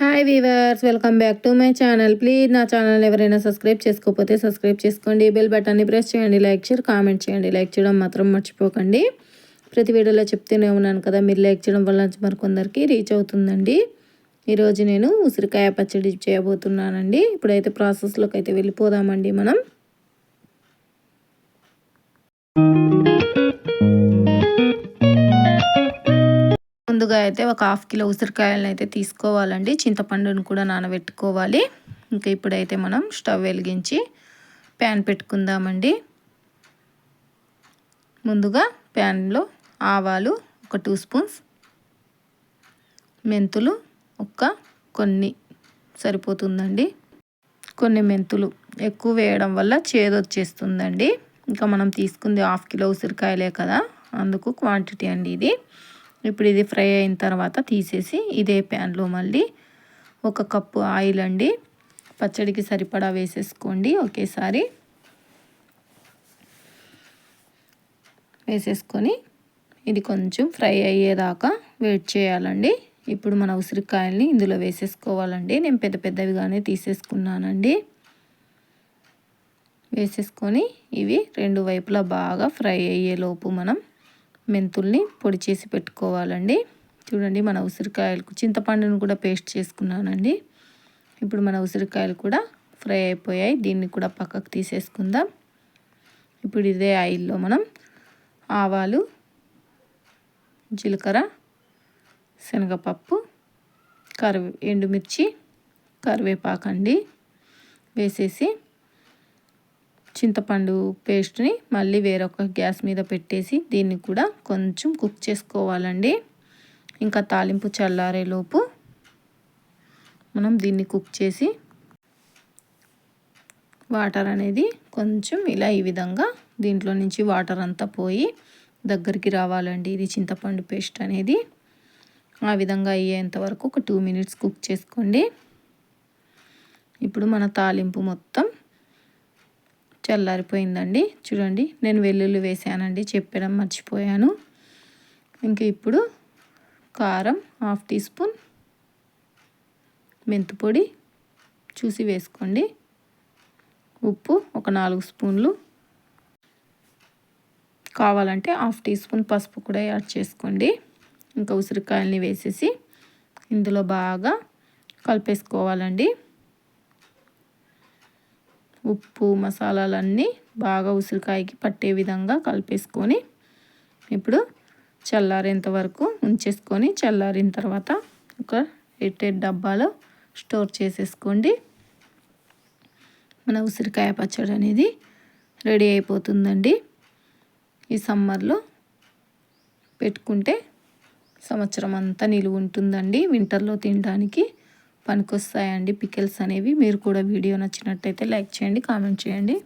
Hi viewers welcome back to my channel please నా channel ఎవరైనా subscribe చేసుకోకపోతే subscribe చేసుకోండి. బెల్ బటన్ని ప్రెస్ చేయండి లైక్ షేర్ కామెంట్ చేయండి. లైక్ చేయడం మాత్రం మర్చిపోకండి. ప్రతి వీడియోలో చెప్తూనే ఉన్నాను కదా మీరు లైక్ చేయడం వల్ల మరికొందరికి రీచ్ అవుతుందండి. ఈరోజు నేను ఉసిరికాయ పచ్చడి చేయబోతున్నానండి. ఇప్పుడైతే ప్రాసెస్లోకి అయితే వెళ్ళిపోదామండి మనం. ముందుగా అయితే ఒక హాఫ్ కిలో ఉసిరికాయలను అయితే తీసుకోవాలండి. చింతపండును కూడా నానబెట్టుకోవాలి. ఇంకా ఇప్పుడైతే మనం స్టవ్ వెలిగించి ప్యాన్ పెట్టుకుందామండి. ముందుగా ప్యాన్లో ఆవాలు ఒక టూ స్పూన్స్ మెంతులు ఒక కొన్ని సరిపోతుందండి. కొన్ని మెంతులు ఎక్కువ వేయడం వల్ల చేదొచ్చేస్తుందండి ఇంకా మనం తీసుకుంది హాఫ్ కిలో ఉసిరికాయలే కదా అందుకు క్వాంటిటీ అండి ఇది. ఇప్పుడు ఇది ఫ్రై అయిన తర్వాత తీసేసి ఇదే ప్యాన్లో మళ్ళీ ఒక కప్పు ఆయిల్ అండి. పచ్చడికి సరిపడా వేసేసుకోండి ఒకేసారి. వేసేసుకొని ఇది కొంచెం ఫ్రై అయ్యేదాకా వెయిట్ చేయాలండి. ఇప్పుడు మన ఉసిరికాయల్ని ఇందులో వేసేసుకోవాలండి. నేను పెద్ద పెద్దవిగానే తీసేసుకున్నానండి. వేసేసుకొని ఇవి రెండు వైపులా బాగా ఫ్రై అయ్యేలోపు మనం మెంతుల్ని పొడి చేసి పెట్టుకోవాలండి. చూడండి మన ఉసిరికాయలకు చింతపండును కూడా పేస్ట్ చేసుకున్నానండి. ఇప్పుడు మన ఉసిరికాయలు కూడా ఫ్రై అయిపోయాయి. దీన్ని కూడా పక్కకు తీసేసుకుందాం. ఇప్పుడు ఇదే ఆయిల్లో మనం ఆవాలు జీలకర్ర శనగపప్పు కరివే ఎండుమిర్చి కరివేపాకండి వేసేసి చింతపండు పేస్ట్ని మళ్ళీ వేరొక గ్యాస్ మీద పెట్టేసి దీన్ని కూడా కొంచెం కుక్ చేసుకోవాలండి. ఇంకా తాలింపు చల్లారేలోపు మనం దీన్ని కుక్ చేసి వాటర్ అనేది కొంచెం ఇలా ఈ విధంగా దీంట్లో నుంచి వాటర్ అంతా పోయి దగ్గరికి రావాలండి. ఇది చింతపండు పేస్ట్ అనేది. ఆ విధంగా అయ్యేంత వరకు ఒక టూ మినిట్స్ కుక్ చేసుకోండి. ఇప్పుడు మన తాలింపు మొత్తం చల్లారిపోయిందండి. చూడండి నేను వెల్లుల్లి వేసానండి చెప్పడం మర్చిపోయాను. ఇంక ఇప్పుడు కారం హాఫ్ టీ స్పూన్ మెంతిపొడి చూసి వేసుకోండి. ఉప్పు ఒక నాలుగు స్పూన్లు. కావాలంటే హాఫ్ టీ స్పూన్ పసుపు కూడా యాడ్ చేసుకోండి. ఇంకా ఉసిరికాయల్ని వేసేసి ఇందులో బాగా కలిపేసుకోవాలండి. ఉప్పు మసాలాలన్నీ బాగా ఉసిరికాయకి పట్టే విధంగా కలిపేసుకొని ఇప్పుడు చల్లారేంత వరకు ఉంచేసుకొని చల్లారిన తర్వాత ఒక ఎయిట్ డబ్బాలో స్టోర్ చేసేసుకోండి. మన ఉసిరికాయ పచ్చడి అనేది రెడీ అయిపోతుందండి. ఈ సమ్మర్లో పెట్టుకుంటే సంవత్సరం అంతా నిలువ ఉంటుందండి. వింటర్లో తినడానికి పనికొస్తాయండి. పికెల్స్ అనేవి మీరు కూడా వీడియో నచ్చినట్టయితే లైక్ చేయండి కామెంట్ చేయండి.